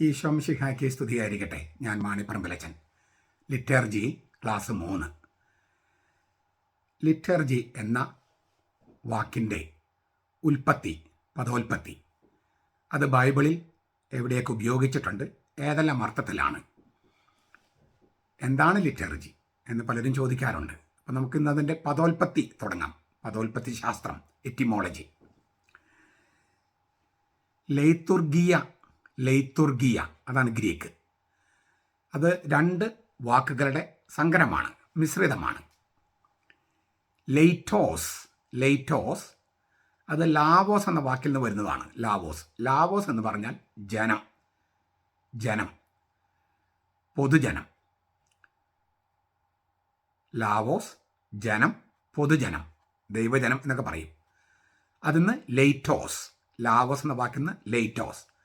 ഈ ശംഷിഹാക്കി സ്തുതിയായിരിക്കട്ടെ. ഞാൻ മാണിപ്പറമ്പലച്ചൻ. ലിറ്റർജി ക്ലാസ് മൂന്ന്. ലിറ്റർജി എന്ന വാക്കിന്റെ ഉൽപ്പത്തി പദോൽപ്പത്തി അത് ബൈബിളിൽ എവിടെയൊക്കെ ഉപയോഗിച്ചിട്ടുണ്ട് ഏതെല്ലാം അർത്ഥത്തിലാണ്? എന്താണ് ലിറ്റർജി എന്ന് പലരും ചോദിക്കാറുണ്ട്. അപ്പം നമുക്ക് ഇന്ന് അതിന്റെ പദോൽപ്പത്തി തുടങ്ങാം. പദോൽപ്പത്തി ശാസ്ത്രം എറ്റിമോളജി. ലെയ്ത്തുർഗിയ ലെയ്ത്തുർഗിയ അതാണ് ഗ്രീക്ക് അത് രണ്ട് വാക്കുകളുടെ സങ്കരമാണ് മിശ്രിതമാണ്. ലെയ്റ്റോസ് ലെയ്റ്റോസ് അത് ലാവോസ് എന്ന വാക്കിൽ നിന്ന് വരുന്നതാണ് ലാവോസ്. ലാവോസ് എന്ന് പറഞ്ഞാൽ ജനം ജനം പൊതുജനം. ലാവോസ് ജനം പൊതുജനം ദൈവജനം എന്നൊക്കെ പറയും. അതിന്ന് ലെയ്റ്റോസ് ലാവോസ് എന്ന വാക്കിൽ നിന്ന് ലെയ്റ്റോസ്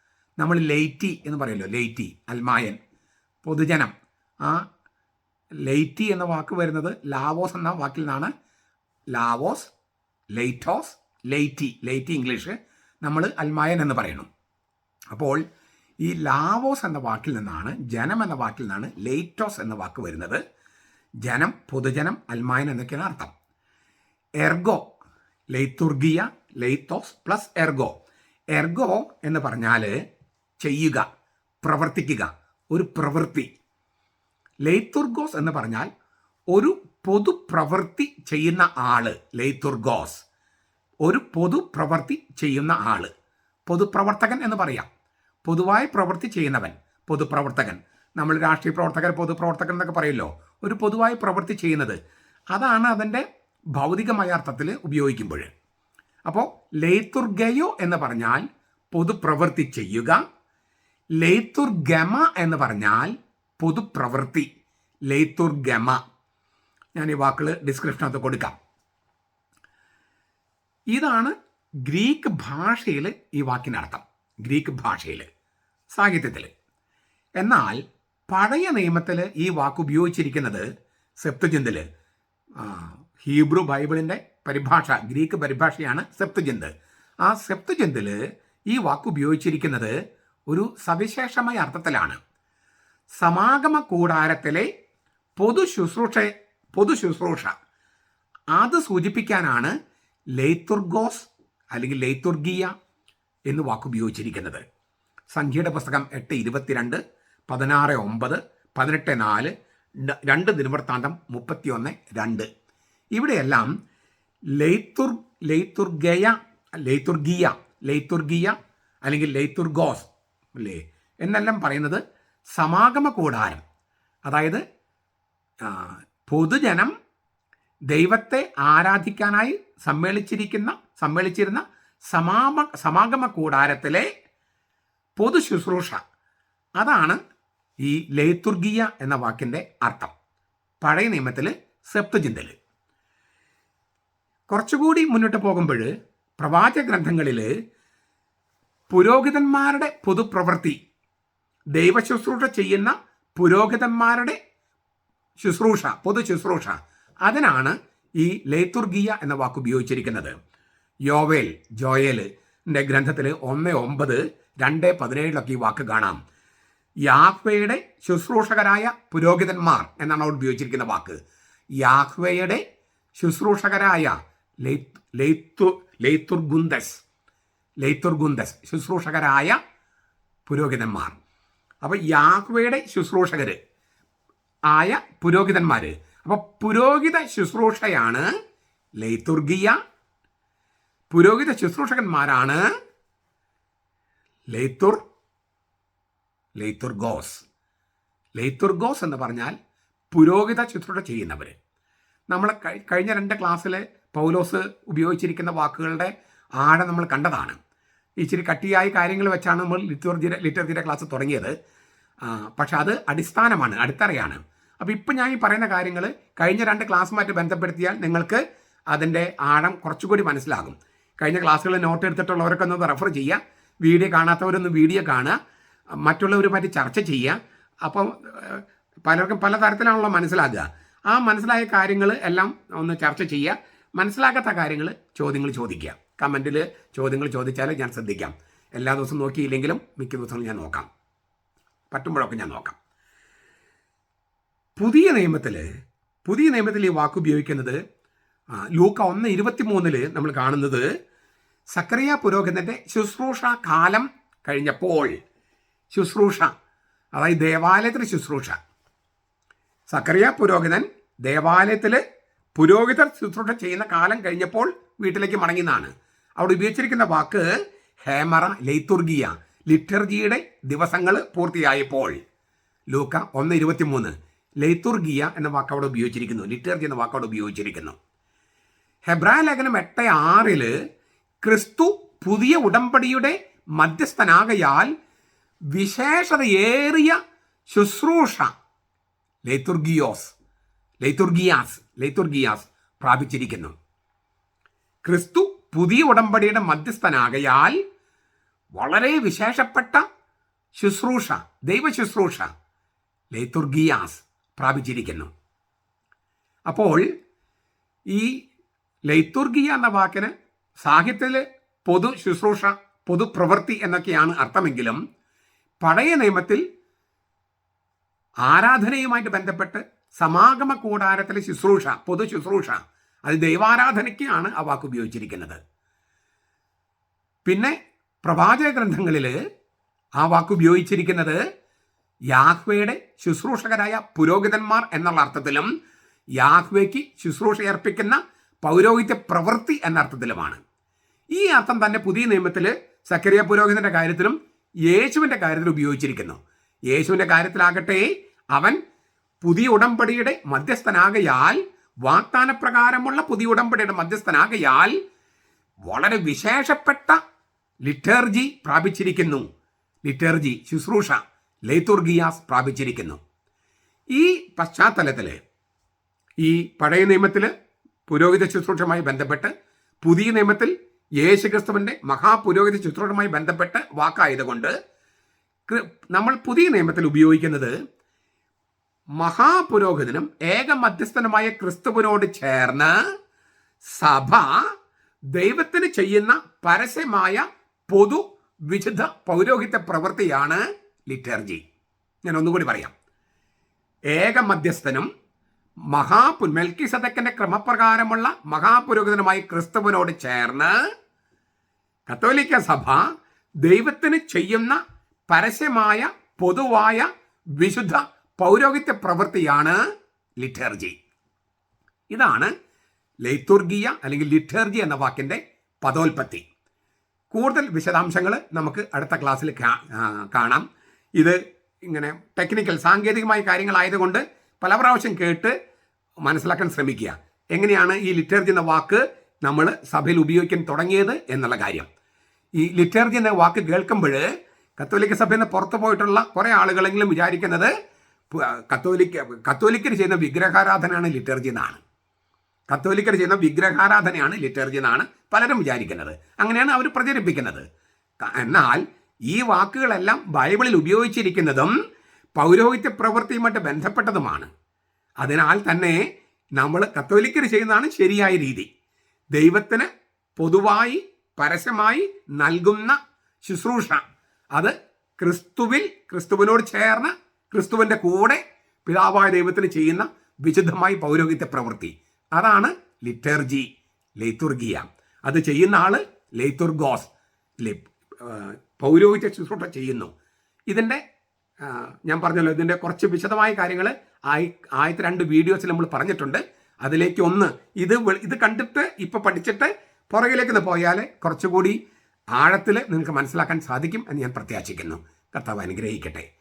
നമ്മൾ ലൈറ്റി എന്ന് പറയുമല്ലോ ലൈറ്റി അൽമായൻ പൊതുജനം. ആ ലൈറ്റി എന്ന വാക്ക് വരുന്നത് ലാവോസ് എന്ന വാക്കിൽ നിന്നാണ്. ലാവോസ് ലൈറ്റോസ് ലൈറ്റി ലൈറ്റി ഇംഗ്ലീഷ് നമ്മൾ അൽമായൻ എന്ന് പറയുന്നു. അപ്പോൾ ഈ ലാവോസ് എന്ന വാക്കിൽ നിന്നാണ് ജനം എന്ന വാക്കിൽ നിന്നാണ് ലൈറ്റോസ് എന്ന വാക്ക് വരുന്നത്. ജനം പൊതുജനം അൽമായൻ എന്നൊക്കെയാണ് അർത്ഥം. എർഗോ ലൈത്തുർഗിയ ലൈത്തോസ് പ്ലസ് എർഗോ. എർഗോ എന്ന് പറഞ്ഞാൽ ചെയ്യുക പ്രവർത്തിക്കുക. ഒരു പ്രവൃത്തി. ലെയ്ത്തുർഗോസ് എന്ന് പറഞ്ഞാൽ ഒരു പൊതു പ്രവൃത്തി ചെയ്യുന്ന ആൾ. ലെയ്ത്തുർഗോസ് ഒരു പൊതു പ്രവൃത്തി ചെയ്യുന്ന ആൾ. പൊതുപ്രവർത്തകൻ എന്ന് പറയാം. പൊതുവായി പ്രവൃത്തി ചെയ്യുന്നവൻ പൊതുപ്രവർത്തകൻ. നമ്മൾ രാഷ്ട്രീയ പ്രവർത്തകർ പൊതുപ്രവർത്തകൻ എന്നൊക്കെ പറയുമല്ലോ ഒരു പൊതുവായി പ്രവൃത്തി ചെയ്യുന്നത്. അതാണ് അതിന്റെ ഭൗതികമായ അർത്ഥത്തിൽ ഉപയോഗിക്കുമ്പോൾ. അപ്പോൾ ലെയ്തുർഗയോ എന്ന് പറഞ്ഞാൽ പൊതുപ്രവൃത്തി ചെയ്യുക ലേത്തുർഗമ എന്ന് പറഞ്ഞാൽ പൊതുപ്രവൃത്തി. ഗമ. ഞാൻ ഈ വാക്കുകൾ ഡിസ്ക്രിപ്ഷനകത്ത് കൊടുക്കാം. ഇതാണ് ഗ്രീക്ക് ഭാഷയിൽ ഈ വാക്കിനർത്ഥം. ഗ്രീക്ക് ഭാഷയിൽ സാഹിത്യത്തിൽ. എന്നാൽ പഴയ നിയമത്തിൽ ഈ വാക്ക് ഉപയോഗിച്ചിരിക്കുന്നത് സെപ്തുജിന്തിൽ. ഹീബ്രു ബൈബിളിന്റെ പരിഭാഷ ഗ്രീക്ക് പരിഭാഷയാണ് സെപ്തുജിന്ത്. ആ സെപ്തുജിന്തിൽ ഈ വാക്ക് ഉപയോഗിച്ചിരിക്കുന്നത് ഒരു സവിശേഷമായ അർത്ഥത്തിലാണ്. സമാഗമ കൂടാരത്തിലെ പൊതു ശുശ്രൂഷ പൊതു ശുശ്രൂഷ. അത് സൂചിപ്പിക്കാനാണ് ലെയ്ത്തുർഗോസ് അല്ലെങ്കിൽ ലെയ്ത്തുർഗിയ എന്ന് വാക്കുപയോഗിച്ചിരിക്കുന്നത്. സംഖ്യയുടെ പുസ്തകം എട്ട് ഇരുപത്തിരണ്ട് പതിനാറ് ഒമ്പത് പതിനെട്ട് നാല് രണ്ട് ദിനവൃത്താന്തം മുപ്പത്തിയൊന്ന് രണ്ട്. ഇവിടെയെല്ലാം ലെയ്ത്തുർ ലെയ്ത്തുർഗയ ലെയ്ത്തുർഗിയ ലെയ്ത്തുർഗിയ അല്ലെങ്കിൽ ലെയ്ത്തുർഗോസ് അല്ലേ? എന്നെല്ലാം പറയുന്നത് സമാഗമ കൂടാരം. അതായത് പൊതുജനം ദൈവത്തെ ആരാധിക്കാനായി സമ്മേളിച്ചിരിക്കുന്ന സമ്മേളിച്ചിരുന്ന സമാമ സമാഗമ കൂടാരത്തിലെ പൊതു ശുശ്രൂഷ. അതാണ് ഈ ലൈതുർഗീയ എന്ന വാക്കിന്റെ അർത്ഥം. പഴയ നിയമത്തിൽ സെപ്തുചിന്തൽ. കുറച്ചുകൂടി മുന്നോട്ട് പോകുമ്പോൾ പ്രവാചക ഗ്രന്ഥങ്ങളിൽ പുരോഹിതന്മാരുടെ പൊതുപ്രവൃത്തി. ദൈവശുശ്രൂഷ ചെയ്യുന്ന പുരോഹിതന്മാരുടെ ശുശ്രൂഷ പൊതു ശുശ്രൂഷ. അതിനാണ് ഈ ലേത്തുർഗിയ എന്ന വാക്ക് ഉപയോഗിച്ചിരിക്കുന്നത്. യോവേൽ ജോയേൽ ന്റെ ഗ്രന്ഥത്തിൽ ഒന്ന് ഒമ്പത് രണ്ട് പതിനേഴിലൊക്കെ ഈ വാക്ക് കാണാം. യാഹ്വയുടെ ശുശ്രൂഷകരായ പുരോഹിതന്മാർ എന്നാണ് അവിടെ ഉപയോഗിച്ചിരിക്കുന്ന വാക്ക്. യാഹ്വയുടെ ശുശ്രൂഷകരായ ലെയ്ത്തു ലെയ്ത്തുർഗുന്തസ് ലെയ്ത്തുർഗുന്തസ് ശുശ്രൂഷകരായ പുരോഹിതന്മാർ. അപ്പോൾ യാഹ്വയുടെ ശുശ്രൂഷകർ ആയ പുരോഹിതന്മാർ അപ്പോൾ പുരോഹിത ശുശ്രൂഷയാണ് ലൈത്തുർഗിയ പുരോഹിത ശുശ്രൂഷകന്മാരാണ് ലൈത്തുർ ലൈത്തുർഗോസ് ലൈത്തുർഗോസ് എന്ന് പറഞ്ഞാൽ പുരോഹിത ശുശ്രൂഷ ചെയ്യുന്നവർ നമ്മൾ കഴിഞ്ഞ രണ്ട് ക്ലാസ്സിൽ പൗലോസ് ഉപയോഗിച്ചിരിക്കുന്ന വാക്കുകളുടെ ആഴം നമ്മൾ കണ്ടതാണ്. ഇച്ചിരി കട്ടിയായ കാര്യങ്ങൾ വെച്ചാണ് നമ്മൾ ലിറ്റർജിയുടെ ലിറ്റർജിയുടെ ക്ലാസ് തുടങ്ങിയത്. പക്ഷെ അത് അടിസ്ഥാനമാണ് അടിത്തറയാണ്. അപ്പോൾ ഇപ്പം ഞാൻ ഈ പറയുന്ന കാര്യങ്ങൾ കഴിഞ്ഞ രണ്ട് ക്ലാസ്സുമായിട്ട് ബന്ധപ്പെടുത്തിയാൽ നിങ്ങൾക്ക് അതിന്റെ ആഴം കുറച്ചുകൂടി മനസ്സിലാകും. കഴിഞ്ഞ ക്ലാസ്സുകളിൽ നോട്ട് എടുത്തിട്ടുള്ളവരൊക്കെ ഒന്ന് റെഫർ ചെയ്യുക. വീഡിയോ കാണാത്തവരൊന്ന് വീഡിയോ കാണുക. മറ്റുള്ളവരുമായിട്ട് ചർച്ച ചെയ്യുക. അപ്പം പലർക്കും പല തരത്തിലാണല്ലോ മനസ്സിലാകുക. ആ മനസ്സിലായ കാര്യങ്ങൾ എല്ലാം ഒന്ന് ചർച്ച ചെയ്യുക. മനസ്സിലാക്കാത്ത കാര്യങ്ങൾ ചോദ്യങ്ങൾ ചോദിക്കുക. കമന്റിൽ ചോദ്യങ്ങൾ ചോദിച്ചാൽ ഞാൻ ശ്രദ്ധിക്കാം. എല്ലാ ദിവസവും നോക്കിയില്ലെങ്കിലും മിക്ക ദിവസങ്ങളും ഞാൻ നോക്കാം. പറ്റുമ്പോഴൊക്കെ ഞാൻ നോക്കാം. പുതിയ നിയമത്തിൽ പുതിയ നിയമത്തിൽ ഈ വാക്ക് ഉപയോഗിക്കുന്നത് ലൂക്ക ഒന്ന് ഇരുപത്തി മൂന്നിൽ നമ്മൾ കാണുന്നത് സക്രിയ പുരോഹിതന്റെ ശുശ്രൂഷ കാലം കഴിഞ്ഞപ്പോൾ. ശുശ്രൂഷ അതായത് ദേവാലയത്തിലെ ശുശ്രൂഷ. സക്രിയ പുരോഹിതൻ ദേവാലയത്തിൽ പുരോഹിതർ ശുശ്രൂഷ ചെയ്യുന്ന കാലം കഴിഞ്ഞപ്പോൾ വീട്ടിലേക്ക് മടങ്ങിയെന്നാണ് അവിടെ ഉപയോഗിച്ചിരിക്കുന്ന വാക്ക് ഹേമറ ലൈത്തുർഗിയ ലിറ്റർജിയുടെ ദിവസങ്ങൾ പൂർത്തിയായപ്പോൾ. ലൂക്ക ഒന്ന് ഇരുപത്തിമൂന്ന്. ലൈത്തുർഗിയ എന്ന വാക്ക് അവിടെ ഉപയോഗിച്ചിരിക്കുന്നു. ലിറ്റർജി എന്ന വാക്ക് അവിടെ ഉപയോഗിച്ചിരിക്കുന്നു. ഹെബ്രായ ലേഖനം എട്ട് ആറിൽ ക്രിസ്തു പുതിയ ഉടമ്പടിയുടെ മധ്യസ്ഥനാകയാൽ വിശേഷതയേറിയ ശുശ്രൂഷ ലൈത്തുർഗിയോസ് ലൈത്തുർഗിയാസ് ലൈത്തുർഗിയാസ് പ്രാപിച്ചിരിക്കുന്നു. ക്രിസ്തു പുതിയ ഉടമ്പടിയുടെ മധ്യസ്ഥനാകയാൽ വളരെ വിശേഷപ്പെട്ട ശുശ്രൂഷ ദൈവ ശുശ്രൂഷ ലൈത്തുർഗിയാസ് പ്രാപിച്ചിരിക്കുന്നു. അപ്പോൾ ഈ ലൈത്തുർഗിയ എന്ന വാക്കിന് സാഹിത്യത്തിൽ പൊതു ശുശ്രൂഷ പൊതുപ്രവൃത്തി എന്നൊക്കെയാണ് അർത്ഥമെങ്കിലും പഴയ നിയമത്തിൽ ആരാധനയുമായിട്ട് ബന്ധപ്പെട്ട് സമാഗമ കൂടാരത്തിലെ ശുശ്രൂഷ പൊതു ശുശ്രൂഷ അത് ദൈവാരാധനയ്ക്കാണ് ആ വാക്ക് ഉപയോഗിച്ചിരിക്കുന്നത്. പിന്നെ പ്രവാചക ഗ്രന്ഥങ്ങളിൽ ആ വാക്ക് ഉപയോഗിച്ചിരിക്കുന്നത് യാഹ്വയുടെ ശുശ്രൂഷകരായ പുരോഹിതന്മാർ എന്നുള്ള അർത്ഥത്തിലും യാഹ്വയ്ക്ക് ശുശ്രൂഷ അർപ്പിക്കുന്ന പൗരോഹിത്യ പ്രവൃത്തി എന്ന അർത്ഥത്തിലുമാണ്. ഈ അർത്ഥം തന്നെ പുതിയ നിയമത്തിൽ സക്കരിയ പുരോഹിതന്റെ കാര്യത്തിലും യേശുവിന്റെ കാര്യത്തിൽ ഉപയോഗിച്ചിരിക്കുന്നു. യേശുവിന്റെ കാര്യത്തിലാകട്ടെ അവൻ പുതിയ ഉടമ്പടിയുടെ മധ്യസ്ഥനാകയാൽ വാഗ്ദാനപ്രകാരമുള്ള പുതിയ ഉടമ്പടിയുടെ മധ്യസ്ഥനാകയാൽ വളരെ വിശേഷപ്പെട്ട ലിറ്റർജി പ്രാപിച്ചിരിക്കുന്നു. ലിറ്റർജി ശുശ്രൂഷ ലൈത്തുർഗിയാസ് പ്രാപിച്ചിരിക്കുന്നു. ഈ പശ്ചാത്തലത്തിൽ ഈ പഴയ നിയമത്തിൽ പുരോഹിത ശുശ്രൂഷയുമായി ബന്ധപ്പെട്ട് പുതിയ നിയമത്തിൽ യേശുക്രിസ്തുവിന്റെ മഹാപുരോഹിത ശുശ്രൂഷയുമായി ബന്ധപ്പെട്ട് വാക്കായതുകൊണ്ട് നമ്മൾ പുതിയ നിയമത്തിൽ ഉപയോഗിക്കുന്നത് മഹാപുരോഹിതനും ഏക മധ്യസ്ഥനുമായ ക്രിസ്തുവിനോട് ചേർന്ന് സഭ ദൈവത്തിന് ചെയ്യുന്ന പരസ്യമായ പൊതു വിശുദ്ധ പൗരോഹിത്യ പ്രവൃത്തിയാണ് ലിറ്റർജി. ഞാൻ ഒന്നുകൂടി പറയാം. ഏക മധ്യസ്ഥനും മഹാപു മെൽക്കിസദക്കിന്റെ ക്രമപ്രകാരമുള്ള മഹാപുരോഹിതനുമായ ക്രിസ്തുവിനോട് ചേർന്ന് കത്തോലിക്ക സഭ ദൈവത്തിന് ചെയ്യുന്ന പരസ്യമായ പൊതുവായ വിശുദ്ധ പൗരോഹിത്യ പ്രവൃത്തിയാണ് ലിറ്റർജി. ഇതാണ് ലൈത്തുർഗിയ അല്ലെങ്കിൽ ലിറ്റർജി എന്ന വാക്കിന്റെ പദോൽപത്തി. കൂടുതൽ വിശദാംശങ്ങൾ നമുക്ക് അടുത്ത ക്ലാസ്സിൽ കാണാം. ഇത് ഇങ്ങനെ ടെക്നിക്കൽ സാങ്കേതികമായ കാര്യങ്ങളായതുകൊണ്ട് പല പ്രാവശ്യം കേട്ട് മനസ്സിലാക്കാൻ ശ്രമിക്കുക. എങ്ങനെയാണ് ഈ ലിറ്റർജി എന്ന വാക്ക് നമ്മൾ സഭയിൽ ഉപയോഗിക്കാൻ തുടങ്ങിയത് എന്നുള്ള കാര്യം. ഈ ലിറ്റർജി എന്ന വാക്ക് കേൾക്കുമ്പോൾ കത്തോലിക്ക സഭയിൽ നിന്ന് പുറത്തു പോയിട്ടുള്ള കുറേ ആളുകളെങ്കിലും വിചാരിക്കുന്നത് കത്തോലിക്ക കത്തോലിക്കർ ചെയ്യുന്ന വിഗ്രഹാരാധനയാണ് ലിറ്റർജി എന്നാണ്. കത്തോലിക്കർ ചെയ്യുന്ന വിഗ്രഹാരാധനയാണ് ലിറ്റർജി എന്നാണ് പലരും വിചാരിക്കുന്നത്. അങ്ങനെയാണ് അവർ പ്രചരിപ്പിക്കുന്നത്. എന്നാൽ ഈ വാക്കുകളെല്ലാം ബൈബിളിൽ ഉപയോഗിച്ചിരിക്കുന്നതും പൗരോഹിത്യ പ്രവൃത്തിയുമായിട്ട് ബന്ധപ്പെട്ടതുമാണ്. അതിനാൽ തന്നെ നമ്മൾ കത്തോലിക്കർ ചെയ്യുന്നതാണ് ശരിയായ രീതി. ദൈവത്തിന് പൊതുവായി പരസ്യമായി നൽകുന്ന ശുശ്രൂഷ. അത് ക്രിസ്തുവിൽ ക്രിസ്തുവിനോട് ചേർന്ന് ക്രിസ്തുവിന്റെ കൂടെ പിതാവായ ദൈവത്തിന് ചെയ്യുന്ന വിശുദ്ധമായി പൗരോഹിത്യ പ്രവൃത്തി. അതാണ് ലിറ്റർജി ലൈത്തുർഗിയ അത് ചെയ്യുന്ന ആൾ ലൈത്തുർഗോസ് ലി- പൗരോഹിത്യ ശുശ്രൂഷ ചെയ്യുന്നു. ഇതിന്റെ ഞാൻ പറഞ്ഞല്ലോ ഇതിന്റെ കുറച്ച് വിശദമായ കാര്യങ്ങൾ ആയി ആദ്യത്തെ രണ്ട് വീഡിയോസിൽ നമ്മൾ പറഞ്ഞിട്ടുണ്ട്. അതിലേക്ക് ഒന്ന് ഇത് ഇത് കണ്ടിട്ട് ഇപ്പൊ പഠിച്ചിട്ട് പുറകിലേക്ക് പോയാൽ കുറച്ചുകൂടി ആഴത്തിൽ നിങ്ങൾക്ക് മനസ്സിലാക്കാൻ സാധിക്കും എന്ന് ഞാൻ പ്രത്യാശിക്കുന്നു. കർത്താവ് അനുഗ്രഹിക്കട്ടെ.